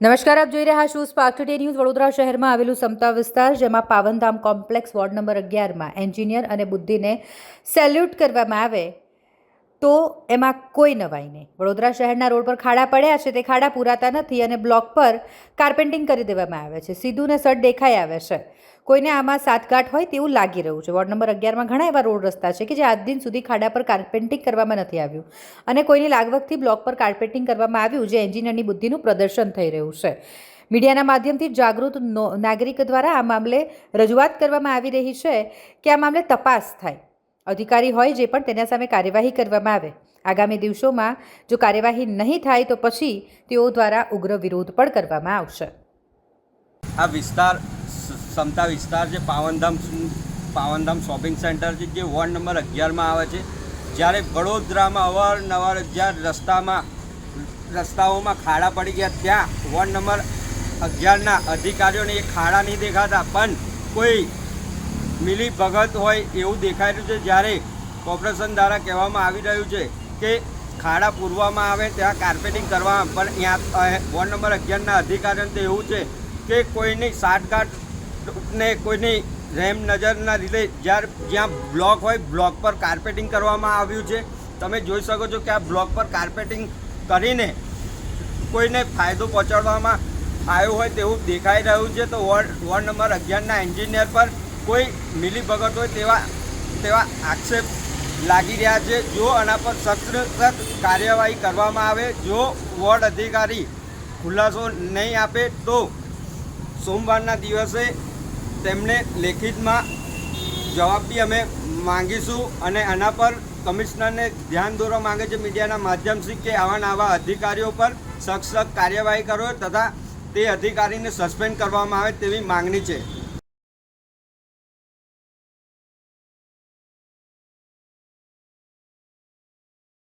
નમસ્કાર, આપ જોઈ રહ્યા છો સ્પાર્ક ટુડે ન્યૂઝ વડોદરા શહેરમાં આવેલું સમતા વિસ્તાર, જેમાં પાવનધામ કોમ્પ્લેક્સ વોર્ડ નંબર અગિયારમાં એન્જિનિયર અને બુદ્ધિને સેલ્યુટ કરવામાં આવે તો એમાં કોઈ નવાઈ નહીં. વડોદરા શહેરના રોડ પર ખાડા પડ્યા છે, તે ખાડા પૂરાતા નથી અને બ્લોક પર કાર્પેન્ટિંગ કરી દેવામાં આવે છે. સીધું ને સટ દેખાઈ આવે છે. કોઈને આમાં સાતગાંઠ હોય તેવું લાગી રહ્યું છે. વોર્ડ નંબર અગિયારમાં ઘણા એવા રોડ રસ્તા છે કે જે આજ દિન સુધી ખાડા પર કાર્પેન્ટિંગ કરવામાં નથી આવ્યું અને કોઈની લાગવગથી બ્લોક પર કાર્પેન્ટિંગ કરવામાં આવ્યું જે એન્જિનિયરની બુદ્ધિનું પ્રદર્શન થઈ રહ્યું છે. મીડિયાના માધ્યમથી જાગૃત નાગરિક દ્વારા આ મામલે રજૂઆત કરવામાં આવી રહી છે કે આ મામલે તપાસ થાય. અધિકારી હોય જે પણ તેના સામે કાર્યવાહી કરવામાં આવે. આગામી દિવસોમાં જો કાર્યવાહી નહીં થાય તો પછી તેઓ દ્વારા ઉગ્ર વિરોધ પણ કરવામાં આવશે. આ વિસ્તાર, સમતા વિસ્તાર જે પાવનધામ પાવનધામ શોપિંગ સેન્ટર છે, જે વોર્ડ નંબર અગિયારમાં આવે છે. જ્યારે વડોદરામાં અવારનવાર જ્યાં રસ્તામાં, રસ્તાઓમાં ખાડા પડી ગયા, ત્યાં વોર્ડ નંબર અગિયારના અધિકારીઓને એ ખાડા નહીં દેખાતા. પણ કોઈ મિલી ભગત હોય એવું દેખાઈ રહ્યું છે. જ્યારે કોર્પોરેશન દ્વારા કહેવામાં આવી રહ્યું છે કે ખાડા પૂરવામાં આવે, ત્યાં કાર્પેટિંગ કરવામાં પણ ત્યાં વોર્ડ નંબર અગિયારના અધિકારીઓને તો એવું છે કે કોઈની સાઠગાંઠ કોઈની રેમ નજરના લીધે જ્યારે જ્યાં બ્લોક હોય, બ્લોક પર કાર્પેટિંગ કરવામાં આવ્યું છે. તમે જોઈ શકો છો કે આ બ્લોક પર કાર્પેટિંગ કરીને કોઈને ફાયદો પહોંચાડવામાં આવ્યો હોય તેવું દેખાઈ રહ્યું છે. તો વોર્ડ વોર્ડ નંબર અગિયારના એન્જિનિયર પર કોઈ મિલીભગત હોય તેવા તેવા આક્ષેપ લાગી રહ્યા છે. જો આના પર સખત કાર્યવાહી કરવામાં આવે, જો વોર્ડ અધિકારી ખુલાસો નહીં આપે, તો સોમવારના દિવસે તેમને લેખિતમાં જવાબ બી અમે માંગીશું અને આના પર કમિશનરને ધ્યાન દોરવા માંગે છે મીડિયાના માધ્યમથી કે આવા આવા અધિકારીઓ પર સખત સખત કાર્યવાહી કરો તથા તે અધિકારીને સસ્પેન્ડ કરવામાં આવે તેવી માંગણી છે.